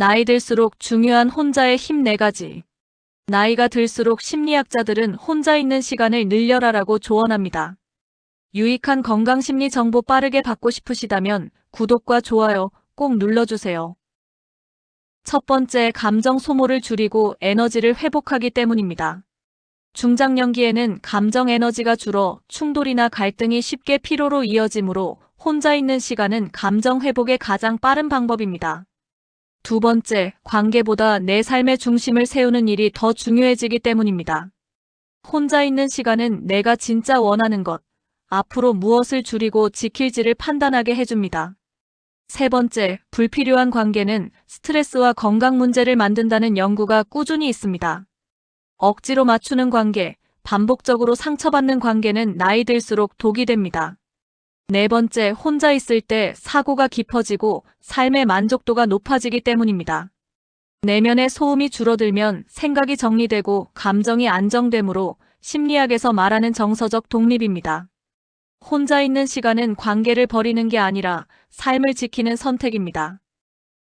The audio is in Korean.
나이 들수록 중요한 혼자의 힘네 가지. 나이가 들수록 심리학자들은 혼자 있는 시간을 늘려라라고 조언합니다. 유익한 건강심리 정보 빠르게 받고 싶으시다면 구독과 좋아요 꼭 눌러주세요. 첫 번째, 감정 소모를 줄이고 에너지를 회복하기 때문입니다. 중장년기에는 감정 에너지가 줄어 충돌이나 갈등이 쉽게 피로로 이어지므로 혼자 있는 시간은 감정 회복의 가장 빠른 방법입니다. 두 번째, 관계보다 내 삶의 중심을 세우는 일이 더 중요해지기 때문입니다. 혼자 있는 시간은 내가 진짜 원하는 것, 앞으로 무엇을 줄이고 지킬지를 판단하게 해줍니다. 세 번째, 불필요한 관계는 스트레스와 건강 문제를 만든다는 연구가 꾸준히 있습니다. 억지로 맞추는 관계, 반복적으로 상처받는 관계는 나이 들수록 독이 됩니다. 네 번째, 혼자 있을 때 사고가 깊어지고 삶의 만족도가 높아지기 때문입니다. 내면의 소음이 줄어들면 생각이 정리되고 감정이 안정되므로 심리학에서 말하는 정서적 독립입니다. 혼자 있는 시간은 관계를 버리는 게 아니라 삶을 지키는 선택입니다.